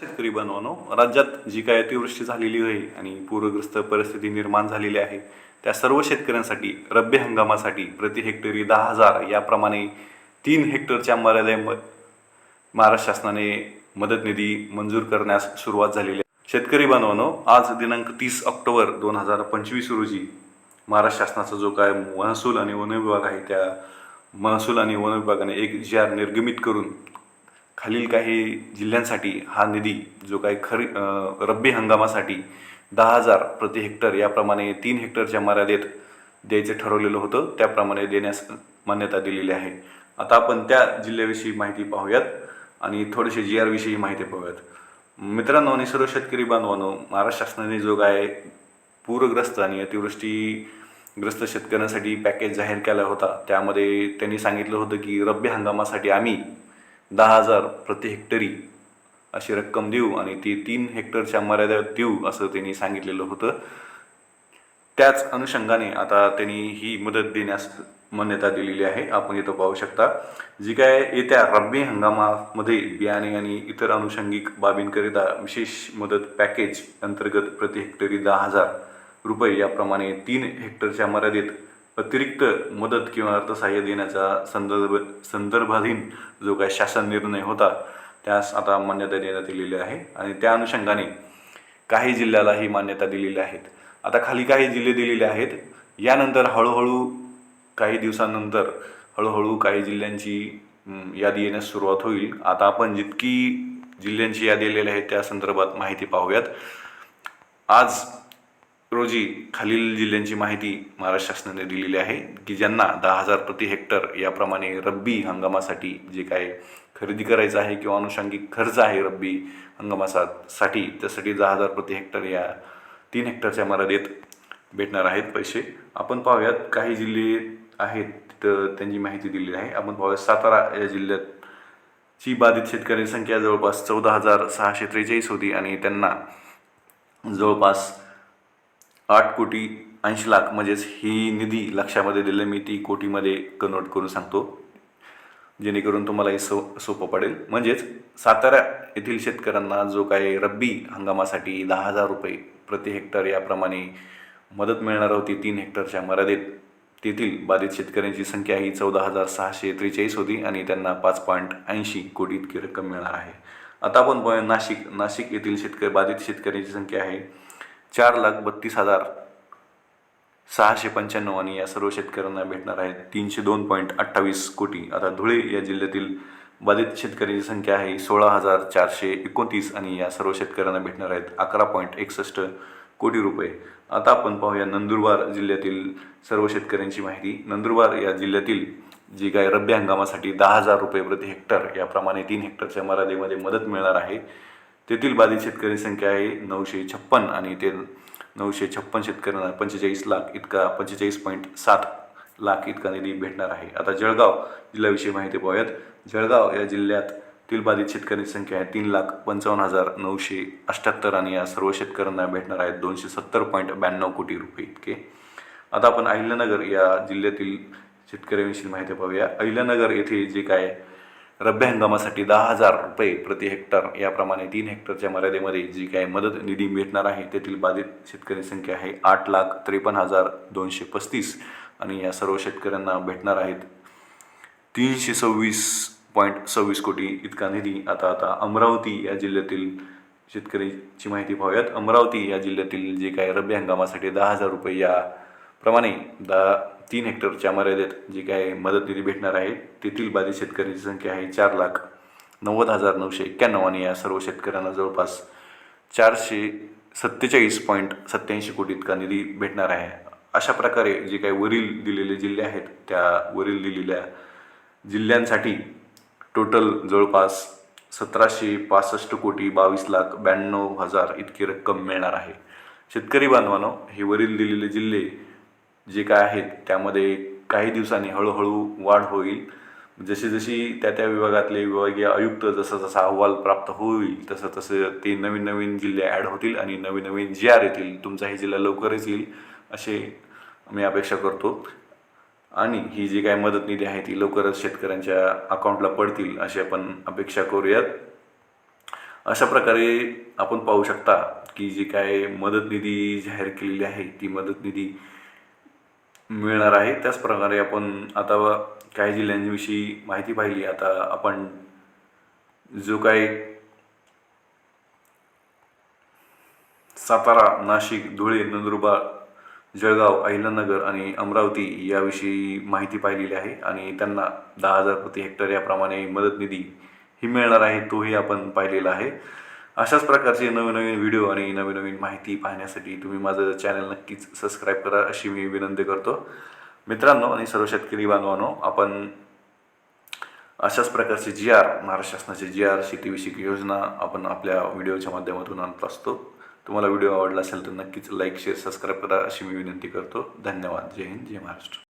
शेतकरी बनवणं राज्यात जी काय अतिवृष्टी झालेली आहे आणि पूरग्रस्त परिस्थिती निर्माण झालेली आहे त्या सर्व शेतकऱ्यांसाठी रब्बी हंगामासाठी प्रति हेक्टरी दहा हजार याप्रमाणे तीन हेक्टरच्या मर्यादे महाराष्ट्र शासनाने मदत निधी मंजूर करण्यास सुरुवात झालेली आहे. शेतकरी बांधवांनो आज दिनांक तीस ऑक्टोबर दोन हजार पंचवीस रोजी महाराष्ट्र शासनाचा जो काय महसूल आणि वन विभाग आहे त्या महसूल आणि वन विभागाने एक जी आर निर्गमित करून खालील काही जिल्ह्यांसाठी हा निधी जो काही खरी रब्बी हंगामासाठी दहा हजार प्रति हेक्टर याप्रमाणे तीन हेक्टरच्या मर्यादेत द्यायचं ठरवलेलं होतं. त्याप्रमाणे देण्यास मान्यता दिलेली आहे. आता आपण त्या जिल्ह्याविषयी माहिती पाहूयात आणि थोडेसे जी आरविषयी माहिती पाहूयात. मित्रांनो आणि सर्व शेतकरी बांधवांनो महाराष्ट्र शासनाने जो काय पूरग्रस्त आणि अतिवृष्टीग्रस्त शेतकऱ्यांसाठी पॅकेज जाहीर केला होता त्यामध्ये त्यांनी सांगितलं होतं की रब्बी हंगामासाठी आम्ही दहा हजार प्रति हेक्टरी अशी रक्कम देऊ आणि ती तीन हेक्टरच्या मर्यादेत देऊ असं त्यांनी सांगितलेलं होतं. त्याच अनुषंगाने आता त्यांनी ही मदत देण्यास मान्यता दिलेली आहे. आपण इथं पाहू शकता जी काय येत्या रब्बी हंगामामध्ये बियाणे आणि इतर अनुषंगिक बाबींकरिता विशेष मदत पॅकेज अंतर्गत प्रति हेक्टरी दहा हजार रुपये याप्रमाणे तीन हेक्टरच्या मर्यादेत अतिरिक्त मदत किंवा अर्थसहाय्य देण्याचा संदर्भ संदर्भाधीन जो काय शासन निर्णय होता त्यास आता मान्यता देण्यात दिलेली आहे. आणि त्या अनुषंगाने काही जिल्ह्याला ही मान्यता दिलेली आहेत. आता खाली काही जिल्हे दिलेले आहेत. यानंतर हळूहळू काही दिवसानंतर हळूहळू काही जिल्ह्यांची यादी येण्यास सुरुवात होईल. आता आपण जितकी जिल्ह्यांची यादी आलेली आहे त्या संदर्भात माहिती पाहूयात. आज रोजी खालील जिल्ह्यांची माहिती महाराष्ट्र शासनाने दिलेली आहे की ज्यांना दहा हजार प्रति हेक्टर याप्रमाणे रब्बी हंगामासाठी जे काय खरेदी करायचं आहे किंवा अनुषंगिक खर्च आहे रब्बी हंगामासाठी त्यासाठी दहा हजार प्रति हेक्टर या तीन हेक्टरच्या मर्यादेत भेटणार आहेत पैसे. आपण पाहूयात काही जिल्हे आहेत तिथं त्यांची माहिती दिलेली आहे. आपण पाहूयात सातारा या जिल्ह्यात ची बाधित शेतकऱ्यांची संख्या जवळपास चौदा हजार सहाशे त्रेचाळीस होती आणि त्यांना जवळपास आठ कोटी ऐंशी लाख म्हणजेच ही निधी लक्षामध्ये दिले मी ती कोटीमध्ये कन्वर्ट करून सांगतो. जेणेकरून तुम्हाला हे सो सोपं पडेल. म्हणजेच सातारा येथील शेतकऱ्यांना जो काही रब्बी हंगामासाठी दहा हजार रुपये प्रति हेक्टर याप्रमाणे मदत मिळणार होती तीन हेक्टरच्या मर्यादेत तेथील बाधित शेतकऱ्यांची संख्या ही चौदा हजार सहाशे त्रेचाळीस होती आणि त्यांना पाच पॉईंट ऐंशी कोटी इतकी रक्कम मिळणार आहे. आता आपण नाशिक नाशिक येथील शेतकरी बाधित शेतकऱ्यांची संख्या आहे. चार लाख बत्तीस हजार सहाशे पंच्याण्णव आणि या सर्व शेतकऱ्यांना भेटणार आहेत तीनशे दोन पॉईंट अठ्ठावीस कोटी. आता धुळे या जिल्ह्यातील बाधित शेतकऱ्यांची संख्या आहे सोळा हजार चारशे एकोणतीस आणि या सर्व शेतकऱ्यांना भेटणार आहेत अकरा पॉईंट एकसष्ट कोटी रुपये. आता आपण पाहूया नंदुरबार जिल्ह्यातील सर्व शेतकऱ्यांची माहिती. नंदुरबार या जिल्ह्यातील जी काय रब्बी हंगामासाठी दहा हजार रुपये प्रति हेक्टर याप्रमाणे तीन हेक्टरच्या मर्यादेमध्ये मदत मिळणार आहे. तेथील बाधित शेतकरी संख्या आहे नऊशे छप्पन आणि ते नऊशे छप्पन शेतकऱ्यांना पंचेचाळीस लाख इतका पंचेचाळीस पॉईंट सात लाख इतका निधी भेटणार आहे. आता जळगाव जिल्ह्याविषयी माहिती पाहूयात. जळगाव या जिल्ह्यातील बाधित शेतकऱ्यांची संख्या आहे तीन लाख पंचावन्न हजार नऊशे अठ्ठ्याहत्तर आणि या सर्व शेतकऱ्यांना भेटणार आहेत दोनशे सत्तर पॉईंट ब्याण्णव कोटी रुपये इतके. आता आपण अहिल्यानगर या जिल्ह्यातील शेतकऱ्यांविषयी माहिती पाहूया. अहिल्यानगर येथे जे काय रब्बी हंगामासाठी दहा हजार रुपये प्रति हेक्टर याप्रमाणे तीन हेक्टरच्या मर्यादेमध्ये जी काय मदत निधी भेटणार आहे तेथील बाधित शेतकरी संख्या आहे आठ लाख त्रेपन्न हजार दोनशे पस्तीस आणि या सर्व शेतकऱ्यांना भेटणार आहेत तीनशे सव्वीस पॉईंट सव्वीस कोटी इतका निधी. आता आता अमरावती या जिल्ह्यातील शेतकरीची माहिती पाहूयात. अमरावती या जिल्ह्यातील जे काय रब्बी हंगामासाठी दहा हजार रुपये या प्रमाणे दहा तीन हेक्टरच्या मर्यादेत जी काय मदत निधी भेटणार आहे तेथील बाधित शेतकऱ्यांची संख्या आहे चार लाख नव्वद हजार नऊशे एक्क्याण्णव आणि या सर्व शेतकऱ्यांना जवळपास चारशे सत्तेचाळीस पॉईंट सत्याऐंशी कोटी इतका निधी भेटणार आहे. अशा प्रकारे जे काही वरील दिलेले जिल्हे आहेत त्या वरील दिलेल्या जिल्ह्यांसाठी टोटल जवळपास सतराशे पासष्ट कोटी बावीस लाख ब्याण्णव हजार इतकी रक्कम मिळणार आहे. शेतकरी बांधवांनो हे वरील दिलेले जिल्हे जे काय आहेत त्यामध्ये काही दिवसांनी हळूहळू वाढ होईल. जशी जशी त्या त्या विभागातले विभागीय आयुक्त जसा जसा अहवाल प्राप्त होईल तसं तसं ते नवीन नवीन जिल्हे ॲड होतील आणि नवीन नवीन जी आर येतील तुमचा हे जिल्हा लवकरच येईल असे मी अपेक्षा करतो. आणि ही जी काय मदत निधी आहे ती लवकरच शेतकऱ्यांच्या अकाउंटला पडतील अशी आपण अपेक्षा करूयात. अशा प्रकारे आपण पाहू शकता की जी काय मदत निधी जाहीर केलेली आहे ती मदत निधी मिळणार आहे. त्याचप्रकारे आपण आता काही जिल्ह्यांविषयी माहिती पाहिली. आता आपण जो काही सातारा नाशिक धुळे नंदुरबार जळगाव अहिल्यानगर आणि अमरावती याविषयी माहिती पाहिलेली आहे आणि त्यांना दहा हजार प्रति हेक्टर याप्रमाणे मदत निधी ही मिळणार आहे तोही आपण पाहिलेला आहे. अशाच प्रकारचे नवीन नवीन व्हिडिओ आणि नवीन नवीन माहिती पाहण्यासाठी तुम्ही माझं चॅनल नक्कीच सबस्क्राईब करा अशी मी विनंती करतो. मित्रांनो आणि सर्व शेतकरी बांधवांनो आपण अशाच प्रकारचे जी आर महाराष्ट्र शासनाचे जी आर शेतीविषयक योजना आपण आपल्या व्हिडिओच्या माध्यमातून आणत असतो. तुम्हाला व्हिडिओ आवडला असेल तर नक्कीच लाईक शेअर सबस्क्राईब करा अशी मी विनंती करतो. धन्यवाद. जय हिंद जय महाराष्ट्र.